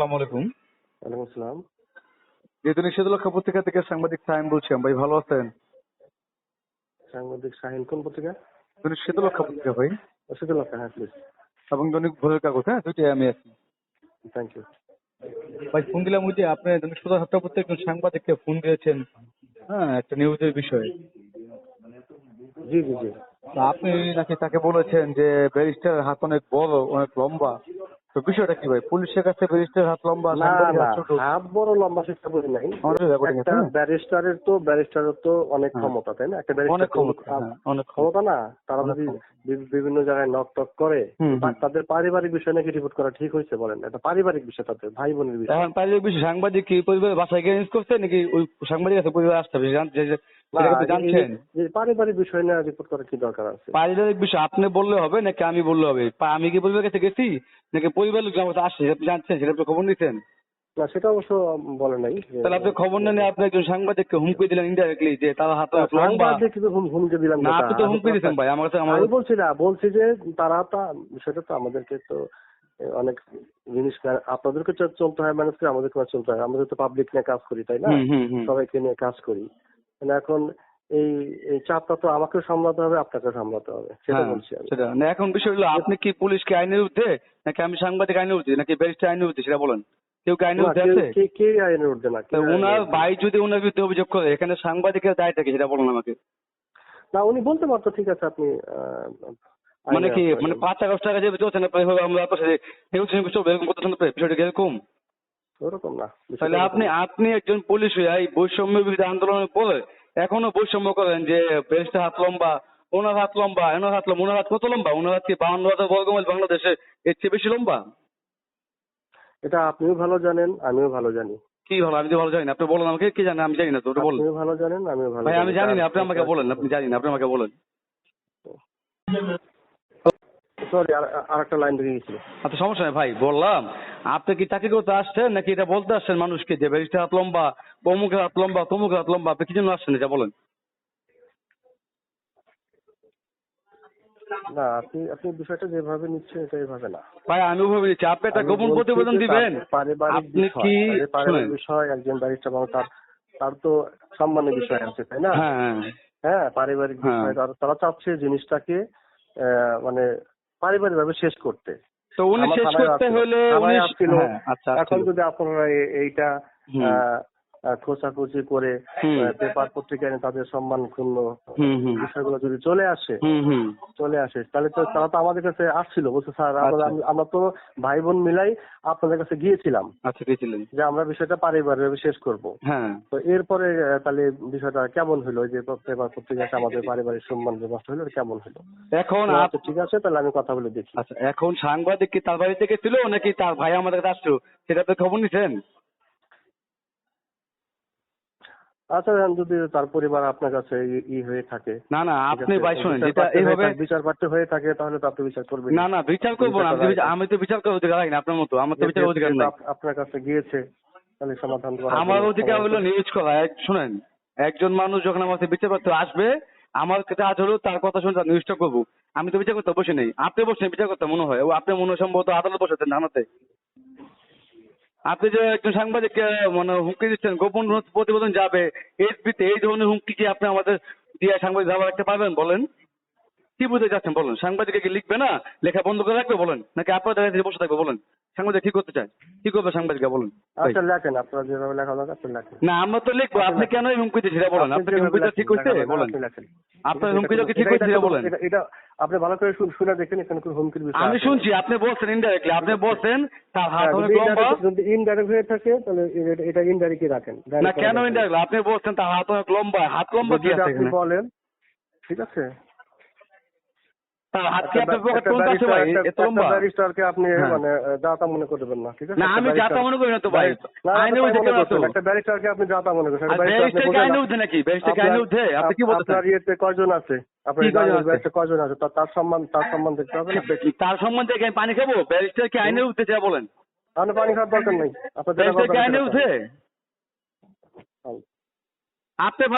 আসসালামু আলাইকুম। ওয়ালাইকুম আসসালাম। যেহেতু পত্রিকা থেকে সাংবাদিক ভাই ভালো আছেন? সাংবাদিক শাহিন কোন পত্রিকা? পত্রিকা ভাই। হ্যাঁ প্লিজ এবং দৈনিক ভোরের কাগজ হ্যাঁ দুইটাই আমি আছি। থ্যাংক ইউ ভাই ফোন দিলাম ওই যে আপনি দৈনিক একজন সাংবাদিককে ফোন দিয়েছেন। হ্যাঁ একটা নিউজের বিষয়ে। জি জি জি। আপনি নাকি তাকে বলেছেন যে ব্যারিস্টারের হাত অনেক বড় অনেক লম্বা? তো বিষয়টা কি ভাই? পুলিশের কাছে ব্যারিস্টারের হাত লম্বা না না হাত বড় লম্বা সেটা বলি নাই। একটা? ব্যারিস্টারের তো ব্যারিস্টারের তো অনেক হ্যাঁ। ক্ষমতা তাই না? একটা ব্যারিস্টার হ্যাঁ, অনেক ক্ষমতা। ক্ষমতা না? তারা যদি বিভিন্ন জায়গায় নক টক করে তাদের পারিবারিক বিষয় নাকি রিপোর্ট করা ঠিক হয়েছে বলেন এটা পারিবারিক বিষয় তাদের ভাই বোনের বিষয়। এখন পারিবারিক বিষয় সাংবাদিক কি পরিবারের বাসায় গিয়ে করছে নাকি ওই সাংবাদিক আছে পরিবার আসতে হবে পারিবারিক বিষয় না রিপোর্ট করা কি দরকার আছে? পারিবারিক বিষয় আপনি বললে হবে নাকি আমি বললে হবে? আমি কি পরিবারের কাছে গেছি নাকি পরিবার লোক আমার আসছে? আপনি জানছেন? সেটা আপনি খবর নিছেন? না সেটা অবশ্য বলে নাই। তাহলে আপনি খবর নেন আপনি একজন সাংবাদিককে হুমকি দিলেন ইনডাইরেক্টলি যে তার হাতে সাংবাদিক কিন্তু হুমকি দিলাম না আপনি তো হুমকি দিয়েছেন ভাই আমার কাছে আমি বলছি না বলছি যে তারা তা সেটা তো আমাদেরকে তো অনেক জিনিস আপনাদেরকে চলতে হয় ম্যানেজ করে আমাদেরকে চলতে হয়। আমাদের তো পাবলিক নিয়ে কাজ করি তাই না? সবাইকে নিয়ে কাজ করি। এখন এই চাপটা তো আমাকেও সামলাতে হবে আপনাকেও সামলাতে হবে সেটা হ্যাঁ, বলছি আমি। সেটা। না এখন বিষয় হলো আপনি কি পুলিশকে আইনের ঊর্ধ্বে নাকি আমি সাংবাদিক আইনের ঊর্ধ্বে নাকি ব্যারিস্টার আইনের ঊর্ধ্বে সেটা বলেন। কেউ কি আইনের ঊর্ধ্বে কে- আছে কে কে আইনের উঠবে না ওনার ঊর্ধ্বে? ভাই যদি ওনার বিরুদ্ধে অভিযোগ করে এখানে সাংবাদিকের দায়টা কি সেটা বলুন আমাকে। না উনি বলতে পারতো ঠিক আছে আপনি মানে কি মানে পাঁচ আগস্ট টাকা যে চলছে না আমরা আপনার সাথে নিউজ চলবে এরকম আপনি বিষয়টা এরকম? ওরকম না তাহলে আপনি আপনি একজন পুলিশ হয়ে এই বৈষম্য বিরোধী আন্দোলনের পরে এখনও বৈষম্য করেন যে ব্যারিস্টার হাত লম্বা ওনার হাত লম্বা এনার হাত লম্বা ওনার হাত কত লম্বা? ওনার হাত কি বাউন্ন হাজার বর্গমাইল বাংলাদেশে এর চেয়ে বেশি লম্বা? এটা আপনিও ভালো জানেন আমিও ভালো জানি। কি ভালো? আমি তো ভালো জানি না। আপনি বলেন আমাকে কি জানেন আমি জানি না তো ওটা বলেন। ভালো জানেন আমিও ভালো ভাই আমি জানি। না আপনি আমাকে বলেন আপনি জানি না আপনি আমাকে বলেন। সরি আর একটা লাইন বেরিয়ে গেছিল। আচ্ছা সমস্যা নেই ভাই বললাম। আপনি কি চাকরি করতে আসছেন? নাকি এটা বলতে আসছেন মানুষকে যে ব্যারিস্টার হাত লম্বা অমুকের হাত লম্বা তমুকের হাত লম্বা আপনি কি জন্য আসছেন এটা বলেন? না আপনি আপনি বিষয়টা যেভাবে নিচ্ছেন এটা এভাবে না। ভাই আমি ওভাবে নিচ্ছি। আপনি একটা গোপন প্রতিবেদন দিবেন। পারিবারিক আপনি কি পারিবারিক বিষয় একজন ব্যারিস্টার এবং তার তার তো সম্মানের বিষয় আছে তাই না? হ্যাঁ হ্যাঁ। হ্যাঁ পারিবারিক হ্যাঁ। বিষয় তারা- তারা চাচ্ছে জিনিসটাকে আহ, মানে পারিবারিক ভাবে শেষ করতে। তো উনি শেষ করতে হলে উনি। হ্যাঁ, আচ্ছা এখন যদি আপনারা এইটা খোঁচাখুচি করে পেপার পত্রিকায় তাদের সম্মান ক্ষুণ্ণ। বিষয়গুলো যদি চলে আসে চলে আসে তাহলে তো তারা তো আমাদের কাছে আসছিল বলছে স্যার আমরা আচ্ছা। তো ভাই বোন মিলাই আপনাদের কাছে গিয়েছিলাম। আচ্ছা যে আমরা বিষয়টা পারিবারিক শেষ করব। হ্যাঁ। তো এরপরে তাহলে বিষয়টা কেমন হলো? যে পেপার পত্রিকাতে আমাদের পারিবারিক সম্মান যে নষ্ট হলো কেমন হলো? এখন আচ্ছা, ঠিক আছে তাহলে আমি কথা বলে দেখি। আচ্ছা এখন সাংবাদিক কি তার বাড়ি থেকে ছিল নাকি তার ভাই আমাদের কাছে আসছিল? সেটা তো খবর নিছেন? আচ্ছা যদি তার পরিবার আপনার কাছে ই- হয়ে থাকে না না আপনি ভাই শুনেন যেটা এইভাবে বিচার হয়ে থাকে তাহলে তো আপনি বিচার করবেন না না বিচার করব না আমি তো বিচার- করার অধিকার রাখি না আপনার মতো আমার তো বিচার অধিকার নাই। আপনার কাছে গিয়েছে তাহলে সমাধান করা আমার অধিকার হলো নিউজ করা শুনেন একজন মানুষ যখন আমার কাছে বিচার করতে আসবে আমার কাজ হলো তার কথা শুনে তার নিউজটা করব। আমি তো বিচার করতে বসে নেই আপনি বসে বিচার করতে মনে হয় ও আপনি মনে হয় সম্ভবত আদালত বসেছেন জানাতে আপনি যে একজন সাংবাদিককে মানে হুমকি দিচ্ছেন, গোপন প্রতিবেদন যাবে, এসপিতে এই ধরনের হুমকি কি আপনি আমাদের দিয়ে সাংবাদিক ধাবা রাখতে পারবেন বলেন? কি বুঝতে যাচ্ছেন বলুন? সাংবাদিকে কি লিখবে না? লেখা বন্ধ করে রাখবে বলেন? নাকি আপনাদের কাছে বসে থাকবে বলেন? সাংবাদিক কি করতে চায়? কি করবে সাংবাদিকরা বলেন? আচ্ছা লেখেন। আপনারা যেভাবে লেখা দরকার আপনি লেখেন। না আমরা তো লিখব। আপনি কেন এই হুমকি দিচ্ছেন সেটা বলেন? আপনি আপনার হুমকিটা ঠিক হয়েছে? বলেন। আপনার হুমকিটা কি ঠিক সেটা বলেন? এটা- আপনি ভালো করে শুনে দেখেন এখানে কোনো হুমকির বিষয় আমি শুনছি আপনি বলছেন ইনডাইরেক্টলি আপনি বলছেন তার হাত হ্যাঁ, অনেক লম্বা। যদি ইনডাইরেক্ট হয়ে থাকে তাহলে এটা- ইনডাইরেক্টই রাখেন। না কেন। ইনডাইরেক্ট আপনি বলছেন তার হাত অনেক লম্বা। হাত লম্বা কি আছে আপনি বলেন ঠিক আছে? ব্যারিস্টারকে আপনি হ্যাঁ। মানে দাতা মনে করবেন না ঠিক আছে? না আমি barrister- মনে করি না তো ভাই। আইনে আপনি উঠে মনে কেন তো করছেন, একটা ব্যারিস্টারকে আপনি দাতা মনে করছেন আর একটা barrister আপনি ব্যারিস্টার কি বোঝেন আইনে উঠে নাকি? ব্যারিস্টার আইনে উঠে? আপনি কি আপ- আপনার ইয়েতে কয়জন আছে? আপনার কয়জন আছে? ব্যারিস্টার কয়জন আছে? তার- সম্মান তার সম্মান দেখতে হবে না? তার সম্বন্ধে কি পানি খাব? ব্যারিস্টার কি আইনে উঠতে চায় বলেন। আপনি পানি খাওয়ার দরকার নেই। আপনার আইনে উঠে? আপনি